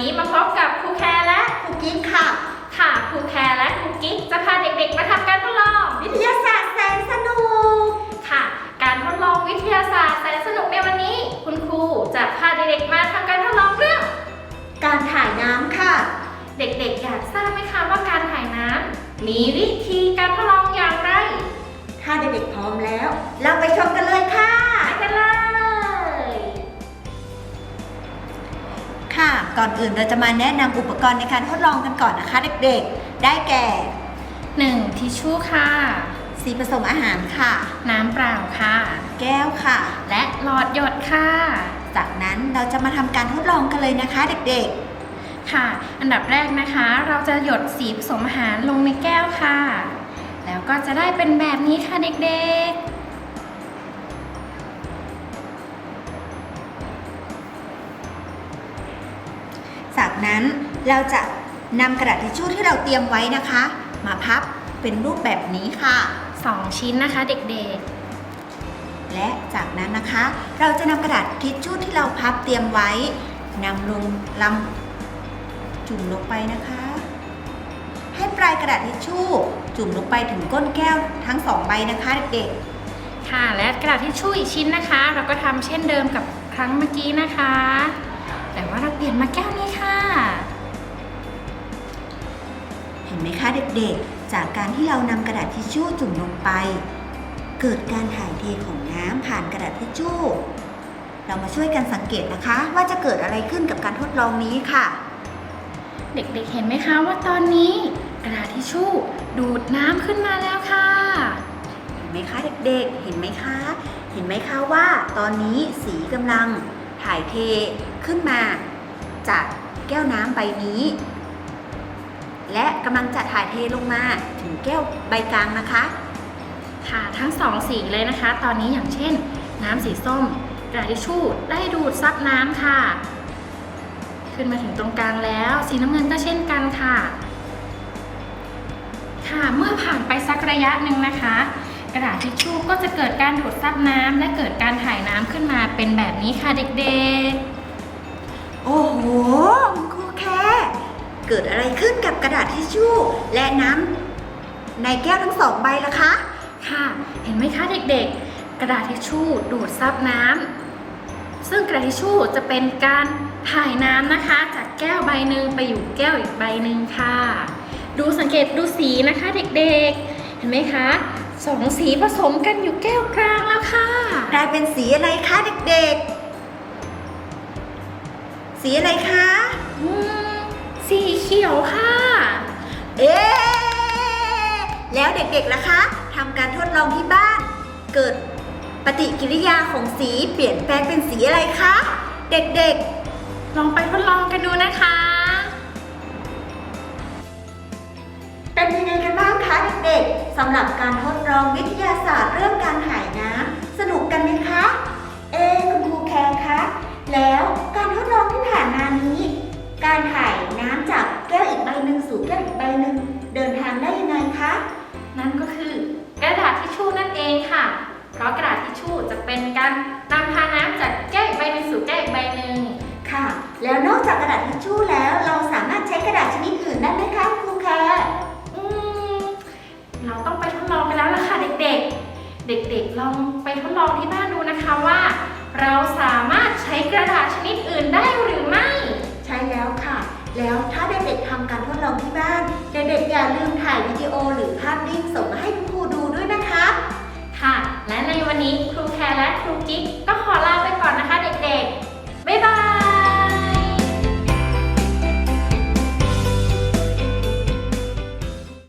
นี้มาพบกับครูแคร์และครูกิ๊กค่ะ ค่ะครูแคร์และครูกิ๊กจะพาเด็กๆมาทำการทดลองวิทยาศาสตร์แสนสนุกค่ะ การทดลองวิทยาศาสตร์แสนสนุกในวันนี้ คุณครูจะพาเด็กๆมาทำการทดลองเรื่อง การถ่ายน้ำค่ะ เด็กๆอยากทราบไหมคะว่าการถ่ายน้ำมีวิธีการทดลองอย่างไร ถ้าเด็กๆพร้อมแล้ว เราไปชมกันเลย ก่อนอื่นเราจะมาแนะนำอุปกรณ์ในการทดลองกันก่อนนะคะ เด็กๆ ได้แก่ 1. ทิชชู่ค่ะ สีผสมอาหารค่ะ น้ำเปล่าค่ะ แก้วค่ะ และหลอดหยดค่ะ จากนั้นเราจะมาทำการทดลองกันเลยนะคะ เด็กค่ะ อันดับแรกนะคะ เราจะหยดสีผสมอาหารลงในแก้วค่ะ แล้วก็จะได้เป็นแบบนี้ค่ะเด็กๆ นั้นเราจะนำกระดาษทิชชู่ที่เราเตรียมไว้นะคะ มาพับเป็นรูปแบบนี้ค่ะๆ2ชิ้นนะคะเด็กและจากนั้นนะคะ เราจะนำกระดาษทิชชู่ที่เราพับเตรียมไว้นำลงลำจุ่มลงไปนะคะ ให้ปลายกระดาษทิชชู่ จุ่มลงไปถึงก้นแก้วทั้งสองใบนะคะเด็กๆ ค่ะ และกระดาษทิชชู่อีกชิ้นนะคะ เราก็ทำเช่นเดิมกับครั้งเมื่อกี้นะคะ แต่ว่าเราเปลี่ยนมาแก้วนี้ค่ะ เห็นไหมคะเด็กๆ จากการที่เรานำกระดาษทิชชู่จุ่มลงไป เกิดการถ่ายเทของน้ำผ่านกระดาษทิชชู่ เรามาช่วยกันสังเกตนะคะ ว่าจะเกิดอะไรขึ้นกับการทดลองนี้ค่ะ เด็กๆ เห็นไหมคะว่าตอนนี้กระดาษทิชชู่ดูดน้ำขึ้นมาแล้วค่ะ เห็นไหมคะเด็กๆ เห็นไหมคะ เห็นไหมคะว่าตอนนี้สีกำลังถ่ายเทขึ้นมา จากแก้วน้ำใบนี้ และกำลังจะถ่ายเทลงมาถึงแก้วใบกลางนะคะ ค่ะทั้งสองสีเลยนะคะ ตอนนี้อย่างเช่น น้ำสีส้มกระดาษทิชชู่ได้ดูดซับน้ำค่ะ ขึ้นมาถึงตรงกลางแล้ว สีน้ำเงินก็เช่นกันค่ะ ค่ะเมื่อผ่านไปสักระยะหนึ่งนะคะ กระดาษทิชชู่ก็จะเกิดการดูดซับน้ำและเกิดการถ่ายน้ำขึ้นมาเป็นแบบนี้ค่ะเด็กโอ้โหคุณครูแค่ เกิดอะไรขึ้นกับกระดาษทิชชู่ และน้ำในแก้วทั้งสองใบล่ะคะๆค่ะ เห็นไหมคะเด็กๆ กระดาษทิชชู่ดูดซับน้ำซึ่งกระดาษทิชชู่จะเป็นการถ่ายน้ำนะคะ จากแก้วใบหนึ่งไปอยู่แก้วอีกใบหนึ่งค่ะ ดูสังเกตดูสีนะคะเด็กๆ เห็นไหมคะสองสีผสมกันอยู่แก้วกลางแล้วค่ะกลายเป็นสีอะไรคะเด็กๆ สีอะไรคะ อืม สีเขียวค่ะ เอ๊ะแล้วเด็กๆล่ะคะทำการทดลองที่บ้าน เกิดปฏิกิริยาของสีเปลี่ยนแปลงเป็นสีอะไรคะ เด็กๆ ลองไปทดลองกันดูนะคะ เป็นยังไงกันบ้างคะเด็กๆสำหรับการทดลองวิทยาศาสตร์เรื่องการถ่ายน้ำสนุกกันไหมคะ เอ๊ะคุณครูแคนคะ แล้วการทดลองที่ หนึ่งเดินทางได้ยังไงคะ นั่นก็คือกระดาษทิชชู่นั่นเองค่ะ เพราะกระดาษทิชชู่จะเป็นการนำพาน้ำจากแก้วอีกใบหนึ่งสู่แก้วอีกใบหนึ่งค่ะ แล้วนอกจากกระดาษทิชชู่แล้วเราสามารถใช้กระดาษชนิดอื่นได้ไหมคะครูแคร์อืมเราต้องไปทดลองกันแล้วล่ะค่ะเด็กๆ เด็กๆลองไปทดลองที่บ้านดูนะคะว่า เราสามารถใช้กระดาษชนิดอื่นได้หรือไม่ ใช่แล้วค่ะ แล้วถ้าเด็กๆทำการทดลองที่บ้าน stick